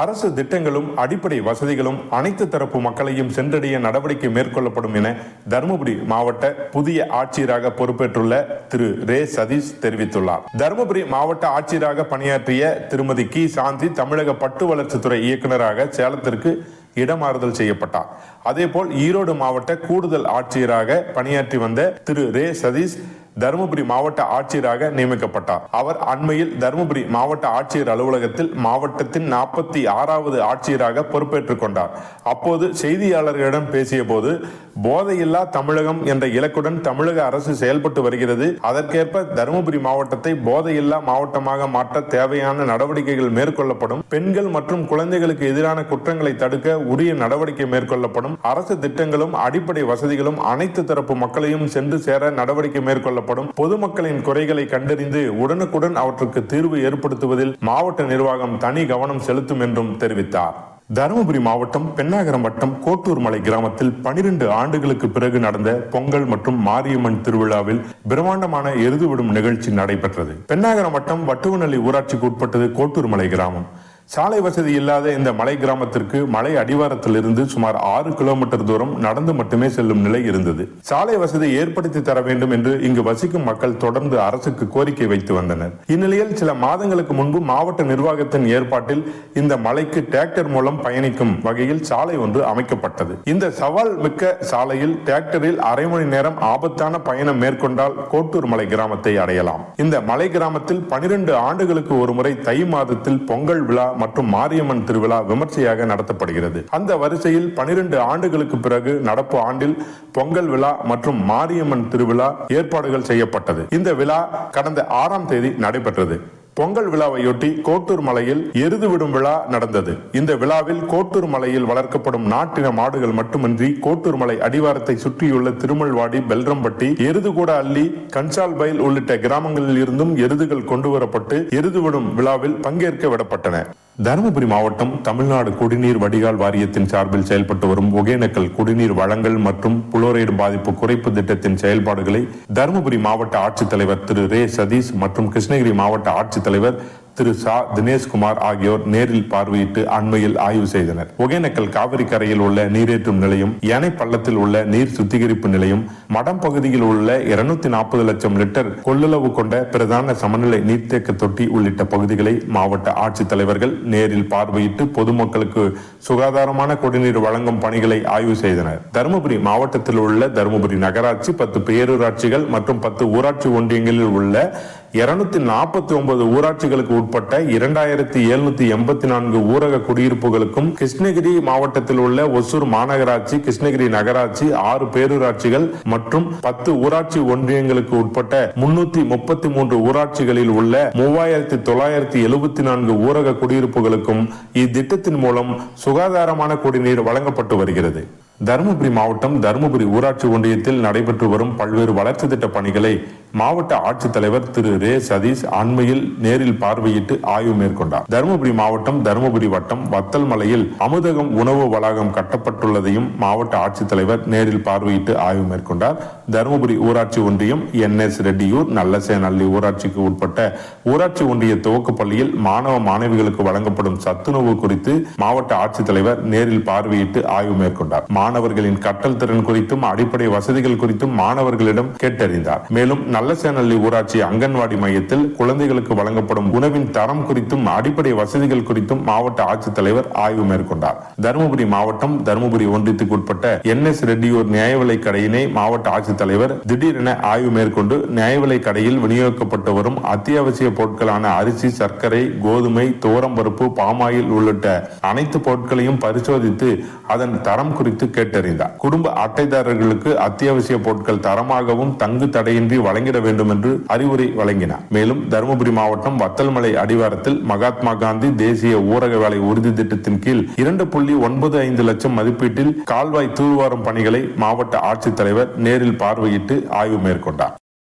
அரசு திட்டங்களும் அடிப்படை வசதிகளும் அனைத்து தரப்பு மக்களையும் சென்றடைய நடவடிக்கை மேற்கொள்ளப்படும் என தருமபுரி மாவட்ட புதிய ஆட்சியராக பொறுப்பேற்றுள்ள திரு. ரே. சதீஷ் தெரிவித்துள்ளார். தருமபுரி மாவட்ட ஆட்சியராக பணியாற்றிய திருமதி கி. சாந்தி தமிழக பட்டு வளர்ச்சித்துறை இயக்குநராக சேலத்திற்கு இடமாறுதல் செய்யப்பட்டார். அதேபோல் ஈரோடு மாவட்ட கூடுதல் ஆட்சியராக பணியாற்றி வந்த திரு. ரே. சதீஷ் தருமபுரி மாவட்ட ஆட்சியராக நியமிக்கப்பட்டார். அவர் அண்மையில் தருமபுரி மாவட்ட ஆட்சியர் அலுவலகத்தில் மாவட்டத்தின் நாற்பத்தி ஆறாவது ஆட்சியராக பொறுப்பேற்றுக் கொண்டார். அப்போது செய்தியாளர்களிடம் பேசிய போது போதையில்லா தமிழகம் என்ற இலக்குடன் தமிழக அரசு செயல்பட்டு வருகிறது. அதற்கேற்ப தருமபுரி மாவட்டத்தை போதையில்லா மாவட்டமாக மாற்ற தேவையான நடவடிக்கைகள் மேற்கொள்ளப்படும். பெண்கள் மற்றும் குழந்தைகளுக்கு எதிரான குற்றங்களை தடுக்க உரிய நடவடிக்கை மேற்கொள்ளப்படும். அரசு திட்டங்களும் அடிப்படை வசதிகளும் அனைத்து தரப்பு மக்களையும் சென்று சேர நடவடிக்கை மேற்கொள்ளப்படும். பொதுமக்களின் குறைகளை கண்டறிந்து உடனுக்குடன் அவற்றுக்கு தீர்வு ஏற்படுத்துவதில் மாவட்ட நிர்வாகம் தனி கவனம் செலுத்தும் என்றும் தெரிவித்தார். தருமபுரி மாவட்டம் பெண்ணாகரம் வட்டம் கோட்டூர் மலை கிராமத்தில் பனிரெண்டு ஆண்டுகளுக்கு பிறகு நடந்த பொங்கல் மற்றும் மாரியம்மன் திருவிழாவில் பிரம்மாண்டமான எருதுவிடும் நிகழ்ச்சி நடைபெற்றது. பெண்ணாகரம் வட்டம் வட்டுவநல்லி ஊராட்சிக்கு உட்பட்டது கோட்டூர் மலை கிராமம். சாலை வசதி இல்லாத இந்த மலை கிராமத்திற்கு மலை அடிவாரத்திலிருந்து சுமார் ஆறு கிலோமீட்டர் தூரம் நடந்து மட்டுமே செல்லும் நிலை இருந்தது. சாலை வசதி ஏற்படுத்தி தர வேண்டும் என்று இங்கு வசிக்கும் மக்கள் தொடர்ந்து அரசுக்கு கோரிக்கை வைத்து வந்தனர். இந்நிலையில் சில மாதங்களுக்கு முன்பு மாவட்ட நிர்வாகத்தின் ஏற்பாட்டில் இந்த மலைக்கு டிராக்டர் மூலம் பயணிக்கும் வகையில் சாலை ஒன்று அமைக்கப்பட்டது. இந்த சவால் மிக்க சாலையில் டிராக்டரில் அரை மணி நேரம் ஆபத்தான பயணம் மேற்கொண்டால் கோட்டூர் மலை கிராமத்தை அடையலாம். இந்த மலை கிராமத்தில் பனிரெண்டு ஆண்டுகளுக்கு ஒருமுறை தை மாதத்தில் பொங்கல் விழா மற்றும் மாரியம்மன் திருவிழா விமர்சையாக நடத்தப்படுகிறது. அந்த வரிசையில் பனிரெண்டு ஆண்டுகளுக்கு பிறகு நடப்பு ஆண்டில் பொங்கல் விழா மற்றும் மாரியம்மன் திருவிழா ஏற்பாடுகள் செய்யப்பட்டது. இந்த விழா கடந்த ஆறாம் தேதி நடைபெற்றது. பொங்கல் விழாவையொட்டி கோட்டூர் மலையில் எருது விடும் விழா நடந்தது. இந்த விழாவில் கோட்டூர் மலையில் வளர்க்கப்படும் நாட்டின மாடுகள் மட்டுமின்றி கோட்டூர் மலை அடிவாரத்தை சுற்றியுள்ள திருமல்வாடி பெல்ரம்பட்டி எருதுகூட அள்ளி கன்சால்பைல் உள்ளிட்ட கிராமங்களில் இருந்தும் எருதுகள் கொண்டு வரப்பட்டு எருது விடும் விழாவில் பங்கேற்க விடப்பட்டன. தருமபுரி மாவட்டம் தமிழ்நாடு குடிநீர் வடிகால் வாரியத்தின் சார்பில் செயல்பட்டு வரும் ஒகேனக்கல் குடிநீர் வழங்கல் மற்றும் புளோரைடு பாதிப்பு குறைப்பு திட்டத்தின் செயல்பாடுகளை தருமபுரி மாவட்ட ஆட்சித்தலைவர் திரு ரே சதீஷ் மற்றும் கிருஷ்ணகிரி மாவட்ட ஆட்சித்தலைவர் திரு சா தினேஷ்குமார் ஆகியோர் நேரில் பார்வையிட்டு அண்மையில் ஆய்வு செய்தனர். ஒகேனக்கல் காவிரி கரையில் உள்ள நீரேற்றும் நிலையம் யானை பள்ளத்தில் உள்ள நீர் சுத்திகரிப்பு நிலையம் மடம் பகுதியில் உள்ள இருநூத்தி நாற்பது லட்சம் லிட்டர் கொள்ளளவு கொண்ட பிரதான சமநிலை நீர்த்தேக்க தொட்டி உள்ளிட்ட பகுதிகளை மாவட்ட ஆட்சித்தலைவர்கள் நேரில் பார்வையிட்டு பொதுமக்களுக்கு சுகாதாரமான குடிநீர் வழங்கும் பணிகளை ஆய்வு செய்தனர். தருமபுரி மாவட்டத்தில் உள்ள தருமபுரி நகராட்சி பத்து பேரூராட்சிகள் மற்றும் பத்து ஊராட்சி ஒன்றியங்களில் உள்ள இருநூத்தி நாற்பத்தி ஒன்பது ஊராட்சிகளுக்கு உட்பட்ட இரண்டாயிரத்தி எழுநூத்தி எண்பத்தி நான்கு ஊரக குடியிருப்புகளுக்கும் கிருஷ்ணகிரி மாவட்டத்தில் உள்ள ஒசூர் மாநகராட்சி கிருஷ்ணகிரி நகராட்சி ஆறு பேரூராட்சிகள் மற்றும் பத்து ஊராட்சி ஒன்றியங்களுக்கு உட்பட்ட முன்னூத்தி முப்பத்தி மூன்று ஊராட்சிகளில் உள்ள மூவாயிரத்தி தொள்ளாயிரத்தி எழுபத்தி நான்கு ஊரக குடியிருப்புகளுக்கும் இத்திட்டத்தின் மூலம் சுகாதாரமான குடிநீர் வழங்கப்பட்டு வருகிறது. தருமபுரி மாவட்டம் தருமபுரி ஊராட்சி ஒன்றியத்தில் நடைபெற்று வரும் பல்வேறு வளர்ச்சி திட்ட பணிகளை மாவட்ட ஆட்சித்தலைவர் திரு. ரே. சதீஷ் அண்மையில் நேரில் பார்வையிட்டு ஆய்வு மேற்கொண்டார். தருமபுரி மாவட்டம் தருமபுரி வட்டம் வத்தல் மலையில் அமுதகம் உணவு வளாகம் கட்டப்பட்டுள்ளதையும் மாவட்ட ஆட்சித்தலைவர் நேரில் பார்வையிட்டு ஆய்வு மேற்கொண்டார். தருமபுரி ஊராட்சி ஒன்றியம் என். எஸ். ரெட்டியூர் நல்லசேனல்லி ஊராட்சிக்கு உட்பட்ட ஊராட்சி ஒன்றிய துவக்க பள்ளியில் மாணவ மாணவிகளுக்கு வழங்கப்படும் சத்துணவு குறித்து மாவட்ட ஆட்சித்தலைவர் நேரில் பார்வையிட்டு ஆய்வு மேற்கொண்டார். மாணவர்களின் கற்றல் திறன் குறித்தும் அடிப்படை வசதிகள் குறித்தும் மாணவர்களிடம் கேட்டறிந்தார். மேலும் நல்லசேனல்லி ஊராட்சி அங்கன்வாடி மையத்தில் குழந்தைகளுக்கு வழங்கப்படும் உணவின் தரம் குறித்தும் அடிப்படை வசதிகள் குறித்தும் மாவட்ட ஆட்சித்தலைவர் ஆய்வு மேற்கொண்டார். தருமபுரி மாவட்டம் தருமபுரி ஒன்றியத்துக்கு உட்பட்ட என் எஸ் ரெட்டியூர் நியாய விலை கடையினை மாவட்ட ஆட்சித்தலைவர் திடீரென ஆய்வு மேற்கொண்டு நியாய விலை கடையில் விநியோகிக்கப்பட்டு வரும் அத்தியாவசிய பொருட்களான அரிசி சர்க்கரை கோதுமை துவரம்பருப்பு பாமாயில் உள்ளிட்ட அனைத்து பொருட்களையும் பரிசோதித்து அதன் தரம் குறித்து கேட்டறிந்தார். குடும்ப அட்டைதாரர்களுக்கு அத்தியாவசிய பொருட்கள் தரமாகவும் தங்கு தடையின்றி வழங்கிட வேண்டும் என்று அறிவுரை வழங்கினார். மேலும் தருமபுரி மாவட்டம் வத்தல்மலை அடிவாரத்தில் மகாத்மா காந்தி தேசிய ஊரக வேலை உறுதி திட்டத்தின் கீழ் இரண்டு புள்ளி ஒன்பது ஐந்து லட்சம் மதிப்பீட்டில் கால்வாய் தூர்வாரும் பணிகளை மாவட்ட ஆட்சித்தலைவர் நேரில் பார்வையிட்டு ஆய்வு மேற்கொண்டார்.